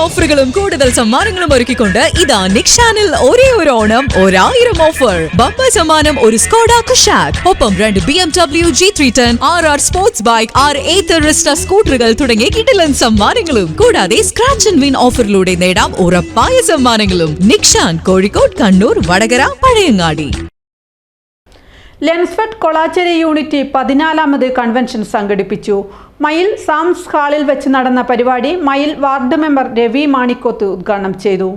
ഓഫറുകളും കൂടുതൽ സമ്മാനങ്ങളും ഒരുക്കിക്കൊണ്ട് ഇതാ നിക്ഷാനിൽ ഒരേ ഒരു ഓണം ഒരായിരം ഓഫർ ബമ്പർ സമ്മാനം ഒരു സ്കോഡ കുഷാക് ഒപ്പം രണ്ട് B M W G three ten R R sports bike R eight സ്കൂട്ടറുകൾ തുടങ്ങിയ കിടിലൻ സമ്മാനങ്ങളും കൂടാതെ സ്ക്രാച്ച് ആൻഡ് വിൻ ഓഫറിലൂടെ നേടാം ഉറപ്പായ സമ്മാനങ്ങളും നിക്ഷാൻ കോഴിക്കോട് കണ്ണൂർ വടകര പഴയങ്ങാടി ലെൻസ്ഫെഡ് കൊളാച്ചേരി യൂണിറ്റ് പതിനാലാമത് കൺവെൻഷൻ സംഘടിപ്പിച്ചു. മയിൽ സാംസ് ഹാളിൽ വെച്ച് നടന്ന പരിപാടി മയിൽ വാർഡ് മെമ്പർ രവി മാണിക്കോത്ത് ഉദ്ഘാടനം ചെയ്തു.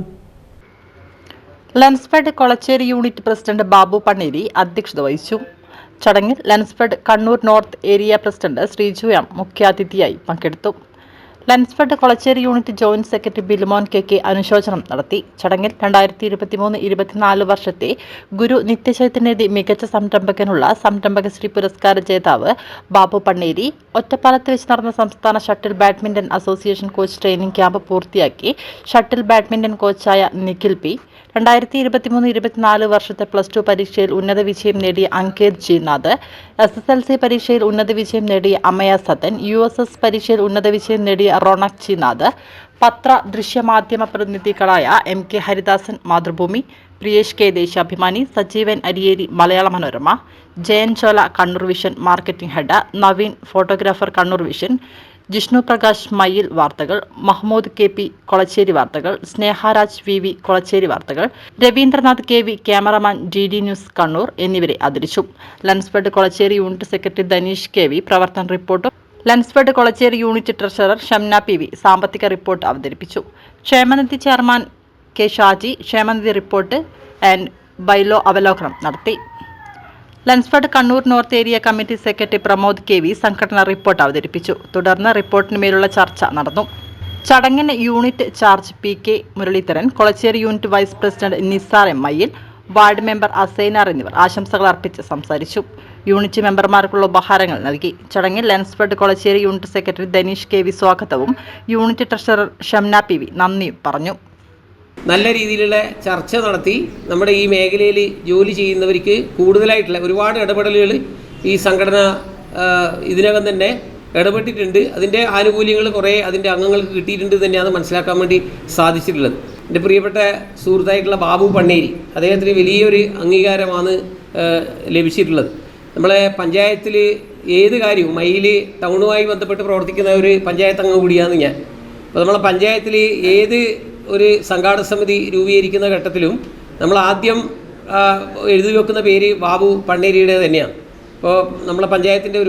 ലെൻസ്ഫെഡ് കൊളച്ചേരി യൂണിറ്റ് പ്രസിഡന്റ് ബാബു പണ്ണേരി അധ്യക്ഷത വഹിച്ചു. ചടങ്ങിൽ Lensfed Kannur north area president Sreeju M മുഖ്യാതിഥിയായി പങ്കെടുത്തു. Lensfed Kolachery unit joint secretary Bilmon K K അനുശോചനം നടത്തി. ചടങ്ങിൽ രണ്ടായിരത്തി ഇരുപത്തിമൂന്ന് ഇരുപത്തിനാല് വർഷത്തെ ഗുരു നിത്യചൈതന്യതി മികച്ച സംരംഭകനുള്ള സംരംഭകശ്രീ പുരസ്കാര ജേതാവ് ബാബു പണ്ണേരി ഒറ്റപ്പാലത്ത് വെച്ച് നടന്ന സംസ്ഥാന shuttle badminton association coach training camp പൂർത്തിയാക്കി ഷട്ടിൽ ബാഡ്മിന്റൺ കോച്ചായ നിഖിൽ പി രണ്ടായിരത്തി ഇരുപത്തിമൂന്ന് ഇരുപത്തിനാല് വർഷത്തെ പ്ലസ് ടു പരീക്ഷയിൽ ഉന്നത വിജയം നേടിയ Anketh Jinath S S L C പരീക്ഷയിൽ ഉന്നത വിജയം നേടിയ Amaya Sathan U S S പരീക്ഷയിൽ ഉന്നത വിജയം നേടിയ റോണക് ജിനാഥ് പത്ര ദൃശ്യമാധ്യമ പ്രതിനിധികളായ M K Haridasan Mathrubhumi Priyesh K Deshabhimani Sajeevan Ariyeri Malayala Manorama Jayan Chola Kannur vision marketing head Naveen photographer Kannur vision Jishnu Prakash മയിൽ വാർത്തകൾ മഹ്മൂദ് കെ പി കൊളച്ചേരി വാർത്തകൾ സ്നേഹരാജ് വി വി കൊളച്ചേരി വാർത്തകൾ Ravindranath K V cameraman D D news Kannur എന്നിവരെ ആദരിച്ചു. Lensfed Kolachery unit secretary Dhaneesh K V പ്രവർത്തന റിപ്പോർട്ടും. Lensfed Kolachery unit treasurer Shamna P V സാമ്പത്തിക report അവതരിപ്പിച്ചു. ക്ഷേമനിധി ചെയർമാൻ കെ ഷാജി ക്ഷേമനിധി റിപ്പോർട്ട് ആൻഡ് ബൈലോ അവലോകനം നടത്തി. Lensfed Kannur north area committee secretary Pramod K V സംഘടന റിപ്പോർട്ട് അവതരിപ്പിച്ചു. തുടർന്ന് റിപ്പോർട്ടിന്മേലുള്ള ചർച്ച നടന്നു. ചടങ്ങിന് unit charge P K Muraleedharan Kolachery unit vice president Nisar M ഐയിൽ വാർഡ് മെമ്പർ അസൈനാർ എന്നിവർ ആശംസകൾ അർപ്പിച്ച് സംസാരിച്ചു. യൂണിറ്റ് മെമ്പർമാർക്കുള്ള ഉപഹാരങ്ങൾ നൽകി. ചടങ്ങിൽ Lensfed Kolachery unit secretary Dhaneesh K V സ്വാഗതവും unit treasurer Shamna P V നന്ദിയും പറഞ്ഞു. നല്ല രീതിയിലുള്ള ചർച്ച നടത്തി നമ്മുടെ ഈ മേഖലയിൽ ജോലി ചെയ്യുന്നവർക്ക് കൂടുതലായിട്ടുള്ള ഒരുപാട് ഇടപെടലുകൾ ഈ സംഘടന ഇതിനകം തന്നെ ഇടപെട്ടിട്ടുണ്ട്. അതിന്റെ ആനുകൂല്യങ്ങൾ കുറേ അതിന്റെ അംഗങ്ങൾക്ക് കിട്ടിയിട്ടുണ്ട് തന്നെയാണ് മനസ്സിലാക്കാൻ വേണ്ടി സാധിച്ചിട്ടുള്ളത്. എന്റെ പ്രിയപ്പെട്ട സുഹൃത്തായിട്ടുള്ള ബാബു പണ്ണേരി അദ്ദേഹത്തിന് വലിയൊരു അംഗീകാരമാണ് ലഭിച്ചിട്ടുള്ളത്. നമ്മളെ പഞ്ചായത്തിൽ ഏത് കാര്യവും മയിൽ ടൗണുമായി ബന്ധപ്പെട്ട് പ്രവർത്തിക്കുന്ന ഒരു പഞ്ചായത്ത് അംഗം കൂടിയാണ് ഞാൻ. അപ്പോൾ നമ്മളെ പഞ്ചായത്തിൽ ഏത് ഒരു സംഘാടക സമിതി രൂപീകരിക്കുന്ന ഘട്ടത്തിലും നമ്മൾ ആദ്യം എഴുതി വെക്കുന്ന പേര് ബാബു പണ്ണേരിയുടെ തന്നെയാണ്. അപ്പോൾ നമ്മളെ പഞ്ചായത്തിന്റെ ഒരു